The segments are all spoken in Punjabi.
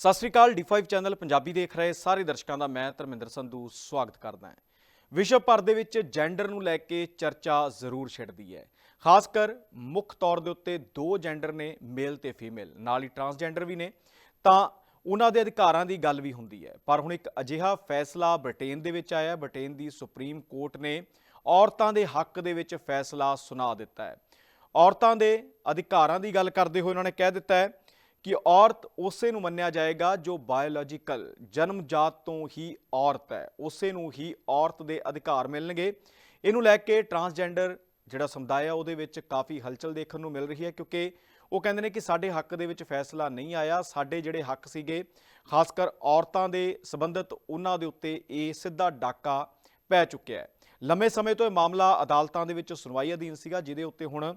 ਸਤਿ ਸ੍ਰੀ ਅਕਾਲ D5 ਚੈਨਲ ਪੰਜਾਬੀ ਦੇਖ ਰਹੇ ਸਾਰੇ ਦਰਸ਼ਕਾਂ ਦਾ ਮੈਂ ਧਰਮਿੰਦਰ ਸੰਧੂ ਸਵਾਗਤ ਕਰਦਾ ਹਾਂ। ਵਿਸ਼ਵ ਭਰ ਦੇ ਵਿੱਚ ਜੈਂਡਰ ਨੂੰ ਲੈ ਕੇ ਚਰਚਾ ਜ਼ਰੂਰ ਛਿੜਦੀ ਹੈ। ਖਾਸ ਕਰ ਮੁੱਖ ਤੌਰ ਦੇ ਉੱਤੇ ਦੋ ਜੈਂਡਰ ਨੇ ਮੇਲ ਤੇ ਫੀਮੇਲ ਨਾਲ ਹੀ ਟਰਾਂਸਜੈਂਡਰ ਵੀ ਨੇ। ਤਾਂ ਉਹਨਾਂ ਦੇ ਅਧਿਕਾਰਾਂ ਦੀ ਗੱਲ ਵੀ ਹੁੰਦੀ ਹੈ। ਪਰ ਹੁਣ ਇੱਕ ਅਜਿਹਾ ਫੈਸਲਾ ਬ੍ਰਿਟੇਨ ਦੇ ਵਿੱਚ ਆਇਆ ਬ੍ਰਿਟੇਨ ਦੀ ਸੁਪਰੀਮ ਕੋਰਟ ਨੇ ਔਰਤਾਂ ਦੇ ਹੱਕ ਦੇ ਵਿੱਚ ਫੈਸਲਾ ਸੁਣਾ ਦਿੱਤਾ ਹੈ। ਔਰਤਾਂ ਦੇ ਅਧਿਕਾਰਾਂ ਦੀ ਗੱਲ ਕਰਦੇ ਹੋਏ ਉਹਨਾਂ ਨੇ ਕਹਿ ਦਿੱਤਾ ਹੈ ਕਿ ਔਰਤ ਉਸੇ ਨੂੰ ਮੰਨਿਆ ਜਾਏਗਾ ਜੋ ਬਾਇਓਲੋਜੀਕਲ ਜਨਮਜਾਤ ਤੋਂ ਹੀ ਔਰਤ ਹੈ। ਉਸੇ ਨੂੰ ਹੀ ਔਰਤ ਦੇ ਅਧਿਕਾਰ ਮਿਲਣਗੇ। ਇਹਨੂੰ ਲੈ ਕੇ ਟਰਾਂਸਜੈਂਡਰ ਜਿਹੜਾ ਸਮੁਦਾਇ ਆ, ਉਹਦੇ ਵਿੱਚ ਕਾਫੀ ਹਲਚਲ ਦੇਖਣ ਨੂੰ ਮਿਲ ਰਹੀ ਹੈ ਕਿਉਂਕਿ ਉਹ ਕਹਿੰਦੇ ਨੇ ਕਿ ਸਾਡੇ ਹੱਕ ਦੇ ਵਿੱਚ ਫੈਸਲਾ ਨਹੀਂ ਆਇਆ। ਸਾਡੇ ਜਿਹੜੇ ਹੱਕ ਸੀਗੇ ਖਾਸ ਕਰ ਔਰਤਾਂ ਦੇ ਸੰਬੰਧਿਤ, ਉਹਨਾਂ ਦੇ ਉੱਤੇ ਇਹ ਸਿੱਧਾ ਡਾਕਾ ਪੈ ਚੁੱਕਿਆ ਹੈ। ਲੰਮੇ ਸਮੇਂ ਤੋਂ ਇਹ ਮਾਮਲਾ ਅਦਾਲਤਾਂ ਦੇ ਵਿੱਚ ਸੁਣਵਾਈ ਅਧੀਨ ਸੀਗਾ, ਜਿਹਦੇ ਉੱਤੇ ਹੁਣ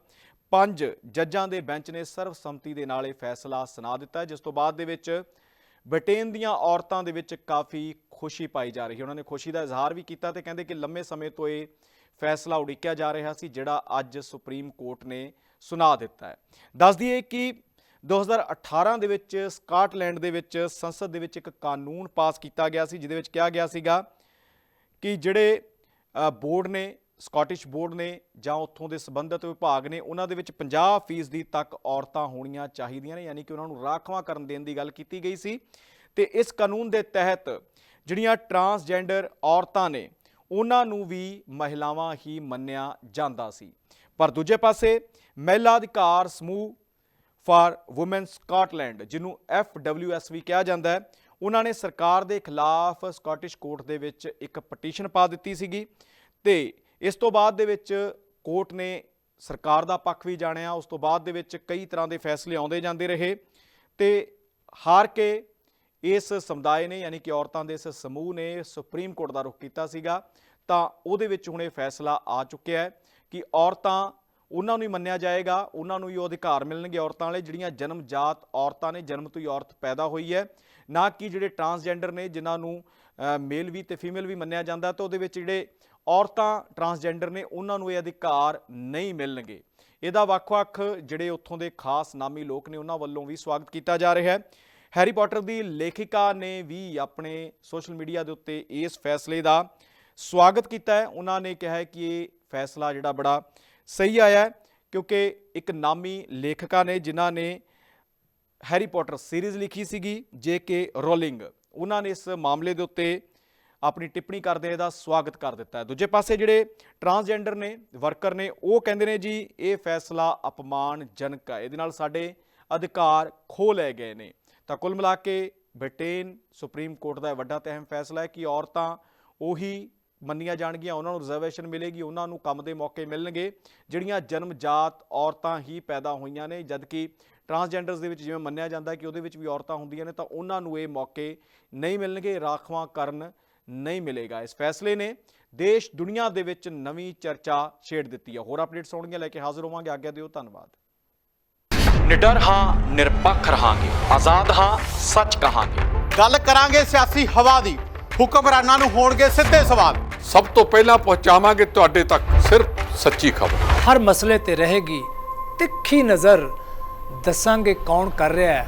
ਪੰਜ ਜੱਜਾਂ ਦੇ ਬੈਂਚ ਨੇ ਸਰਵਸੰਮਤੀ ਦੇ ਨਾਲ ਇਹ ਫੈਸਲਾ ਸੁਣਾ ਦਿੱਤਾ ਜਿਸ ਤੋਂ ਬਾਅਦ ਦੇ ਵਿੱਚ ਬ੍ਰਿਟੇਨ ਦੀਆਂ ਔਰਤਾਂ ਦੇ ਵਿੱਚ ਕਾਫੀ ਖੁਸ਼ੀ ਪਾਈ ਜਾ ਰਹੀ ਹੈ। ਉਹਨਾਂ ਨੇ ਖੁਸ਼ੀ ਦਾ ਇਜ਼ਹਾਰ ਵੀ ਕੀਤਾ ਤੇ ਕਹਿੰਦੇ ਕਿ ਲੰਮੇ ਸਮੇਂ ਤੋਂ ਇਹ ਫੈਸਲਾ ਉਡੀਕਿਆ ਜਾ ਰਿਹਾ ਸੀ, ਜਿਹੜਾ ਅੱਜ ਸੁਪਰੀਮ ਕੋਰਟ ਨੇ ਸੁਣਾ ਦਿੱਤਾ ਹੈ। ਦੱਸ ਦਈਏ ਕਿ 2018 ਦੇ ਵਿੱਚ ਸਕਾਟਲੈਂਡ ਦੇ ਵਿੱਚ ਸੰਸਦ ਦੇ ਵਿੱਚ ਇੱਕ ਕਾਨੂੰਨ ਪਾਸ ਕੀਤਾ ਗਿਆ ਸੀ, ਜਿਹਦੇ ਵਿੱਚ ਕਿਹਾ ਗਿਆ ਸੀਗਾ ਕਿ ਜਿਹੜੇ ਬੋਰਡ ਨੇ ਸਕਾਟਿਸ਼ ਬੋਰਡ ਨੇ ਜਾਂ ਉੱਥੋਂ ਦੇ ਸੰਬੰਧਿਤ ਵਿਭਾਗ ਨੇ ਉਹਨਾਂ ਦੇ ਵਿੱਚ 50% ਦੀ ਤੱਕ ਔਰਤਾਂ ਹੋਣੀਆਂ ਚਾਹੀਦੀਆਂ ਨੇ, ਯਾਨੀ ਕਿ ਉਹਨਾਂ ਨੂੰ ਰਾਖਵਾਂ ਕਰਨ ਦੇਣ ਦੀ ਗੱਲ ਕੀਤੀ ਗਈ ਸੀ। ਤੇ ਇਸ ਕਾਨੂੰਨ ਦੇ ਤਹਿਤ ਜਿਹੜੀਆਂ ਟਰਾਂਸਜੈਂਡਰ ਔਰਤਾਂ ਨੇ, ਉਹਨਾਂ ਨੂੰ ਵੀ ਮਹਿਲਾਵਾਂ ਹੀ ਮੰਨਿਆ ਜਾਂਦਾ ਸੀ। ਪਰ ਦੂਜੇ ਪਾਸੇ ਮਹਿਲਾ ਅਧਿਕਾਰ ਸਮੂਹ ਫਾਰ ਔਮਨ ਸਕਾਟਲੈਂਡ, ਜਿਹਨੂੰ FWS ਵੀ ਕਿਹਾ ਜਾਂਦਾ ਹੈ, ਉਹਨਾਂ ਨੇ ਸਰਕਾਰ ਦੇ ਖਿਲਾਫ ਸਕਾਟਿਸ਼ ਕੋਰਟ ਦੇ ਵਿੱਚ ਇੱਕ ਪਟੀਸ਼ਨ ਪਾ ਦਿੱਤੀ ਸੀਗੀ ਤੇ ਇਸ ਤੋਂ ਬਾਅਦ ਦੇ ਵਿੱਚ ਕੋਰਟ ਨੇ ਸਰਕਾਰ ਦਾ ਪੱਖ ਵੀ ਜਾਣਿਆ, ਉਸ ਤੋਂ ਬਾਅਦ ਦੇ ਵਿੱਚ ਕਈ ਤਰ੍ਹਾਂ ਦੇ ਫੈਸਲੇ ਆਉਂਦੇ ਜਾਂਦੇ ਰਹੇ ਤੇ ਹਾਰ ਕੇ ਇਸ ਸਮੁਦਾਇ ਨੇ ਯਾਨੀ ਕਿ ਔਰਤਾਂ ਦੇ ਇਸ ਸਮੂਹ ਨੇ ਸੁਪਰੀਮ ਕੋਰਟ ਦਾ ਰੁਖ ਕੀਤਾ ਸੀਗਾ, ਤਾਂ ਉਹਦੇ ਵਿੱਚ ਹੁਣ ਇਹ ਫੈਸਲਾ ਆ ਚੁੱਕਿਆ ਹੈ ਕਿ ਔਰਤਾਂ, ਉਹਨਾਂ ਨੂੰ ਹੀ ਮੰਨਿਆ ਜਾਏਗਾ, ਉਹਨਾਂ ਨੂੰ ਹੀ ਉਹ ਅਧਿਕਾਰ ਮਿਲਣਗੇ ਔਰਤਾਂ ਵਾਲੇ, ਜਿਹੜੀਆਂ ਜਨਮਜਾਤ ਔਰਤਾਂ ਨੇ, ਜਨਮ ਤੋਂ ਹੀ ਔਰਤ ਪੈਦਾ ਹੋਈ ਹੈ, ਨਾ ਕਿ ਜਿਹੜੇ ਟਰਾਂਸਜੈਂਡਰ ਨੇ, ਜਿਨ੍ਹਾਂ ਨੂੰ ਮੇਲ ਵੀ ਤੇ ਫੀਮੇਲ ਵੀ ਮੰਨਿਆ ਜਾਂਦਾ, ਤਾਂ ਉਹਦੇ ਵਿੱਚ ਜਿਹੜੇ ਔਰਤਾਂ ਟਰਾਂਸਜੈਂਡਰ ਨੇ ਉਹਨਾਂ ਨੂੰ ਇਹ ਅਧਿਕਾਰ ਨਹੀਂ ਮਿਲਣਗੇ। ਇਹਦਾ ਵੱਖ-ਵੱਖ ਜਿਹੜੇ ਉੱਥੋਂ ਦੇ ਖਾਸ ਨਾਮੀ ਲੋਕ ਨੇ ਉਹਨਾਂ ਵੱਲੋਂ ਵੀ ਸਵਾਗਤ ਕੀਤਾ ਜਾ ਰਿਹਾ ਹੈ। ਹੈਰੀ ਪੋਟਰ ਦੀ ਲੇਖਿਕਾ ਨੇ ਵੀ ਆਪਣੇ ਸੋਸ਼ਲ ਮੀਡੀਆ ਦੇ ਉੱਤੇ ਇਸ ਫੈਸਲੇ ਦਾ ਸਵਾਗਤ ਕੀਤਾ ਹੈ। ਉਹਨਾਂ ਨੇ ਕਿਹਾ ਹੈ ਕਿ ਇਹ ਫੈਸਲਾ ਜਿਹੜਾ ਬੜਾ ਸਹੀ ਆਇਆ ਕਿਉਂਕਿ ਇੱਕ ਨਾਮੀ ਲੇਖਿਕਾ ਨੇ ਜਿਨ੍ਹਾਂ ਨੇ ਹੈਰੀ ਪੋਟਰ ਸੀਰੀਜ਼ ਲਿਖੀ ਸੀਗੀ, ਜੇ ਕੇ ਰੋਲਿੰਗ। ਉਹਨਾਂ ਨੇ ਇਸ ਮਾਮਲੇ ਦੇ ਉੱਤੇ ਆਪਣੀ ਟਿੱਪਣੀ ਕਰਦੇ ਇਹਦਾ ਸਵਾਗਤ ਕਰ ਦਿੱਤਾ ਹੈ। ਦੂਜੇ ਪਾਸੇ ਜਿਹੜੇ ਟਰਾਂਸਜੈਂਡਰ ਨੇ, ਵਰਕਰ ਨੇ, ਉਹ ਕਹਿੰਦੇ ਨੇ ਜੀ, ਇਹ ਫੈਸਲਾ ਅਪਮਾਨਜਨਕ ਹੈ। ਇਹਦੇ ਨਾਲ ਸਾਡੇ ਅਧਿਕਾਰ ਖੋ ਲਏ ਗਏ ਨੇ। ਤਾਂ ਕੁੱਲ ਮਿਲਾ ਕੇ ਬ੍ਰਿਟੇਨ ਸੁਪਰੀਮ ਕੋਰਟ ਦਾ ਇਹ ਵੱਡਾ ਤੇ ਅਹਿਮ ਫੈਸਲਾ ਹੈ ਕਿ ਔਰਤਾਂ ਉਹੀ ਮੰਨੀਆਂ ਜਾਣਗੀਆਂ, ਉਹਨਾਂ ਨੂੰ ਰਿਜ਼ਰਵੇਸ਼ਨ ਮਿਲੇਗੀ, ਉਹਨਾਂ ਨੂੰ ਕੰਮ ਦੇ ਮੌਕੇ ਮਿਲਣਗੇ। ਜਿਹੜੀਆਂ ਜਨਮਜਾਤ ਔਰਤਾਂ ਹੀ ਪੈਦਾ ਹੋਈਆਂ ਨੇ, ਜਦਕਿ ਟਰਾਂਸਜੈਂਡਰਸ ਦੇ ਵਿੱਚ ਜਿਵੇਂ ਮੰਨਿਆ ਜਾਂਦਾ ਕਿ ਉਹਦੇ ਵਿੱਚ ਵੀ ਔਰਤਾਂ ਹੁੰਦੀਆਂ ਨੇ, ਤਾਂ ਉਹਨਾਂ ਨੂੰ ਇਹ ਮੌਕੇ ਨਹੀਂ ਮਿਲਣਗੇ। ਰਾਖਵਾਂ ਕਰਨ ਨਹੀਂ ਮਿਲੇਗਾ। ਇਸ ਫੈਸਲੇ ਨੇ ਦੇਸ਼ ਦੁਨੀਆ ਦੇ ਵਿੱਚ ਨਵੀਂ ਚਰਚਾ ਛੇੜ ਦਿੱਤੀ ਹੈ। ਹੋਰ ਅਪਡੇਟਸ ਆਉਣਗੀਆਂ ਲੈ ਕੇ ਹਾਜ਼ਰ ਹੋਵਾਂਗੇ। ਆਗਿਆ ਦਿਓ ਧੰਨਵਾਦ। ਨਿਡਰ ਹਾਂ ਨਿਰਪੱਖ ਰਹਾਂਗੇ। ਆਜ਼ਾਦ ਹਾਂ ਸੱਚ ਕਹਾਂਗੇ। ਗੱਲ ਕਰਾਂਗੇ ਸਿਆਸੀ ਹਵਾ ਦੀ। ਹੁਕਮਰਾਨਾਂ ਨੂੰ ਹੋਣਗੇ ਸਿੱਧੇ ਸਵਾਲ। ਸਭ ਤੋਂ ਪਹਿਲਾਂ ਪਹੁੰਚਾਵਾਂਗੇ ਤੁਹਾਡੇ ਤੱਕ ਸਿਰਫ ਸੱਚੀ ਖਬਰ। ਹਰ ਮਸਲੇ ਤੇ ਰਹੇਗੀ ਤਿੱਖੀ ਨਜ਼ਰ। ਦੱਸਾਂਗੇ ਕੌਣ ਕਰ ਰਿਹਾ ਹੈ।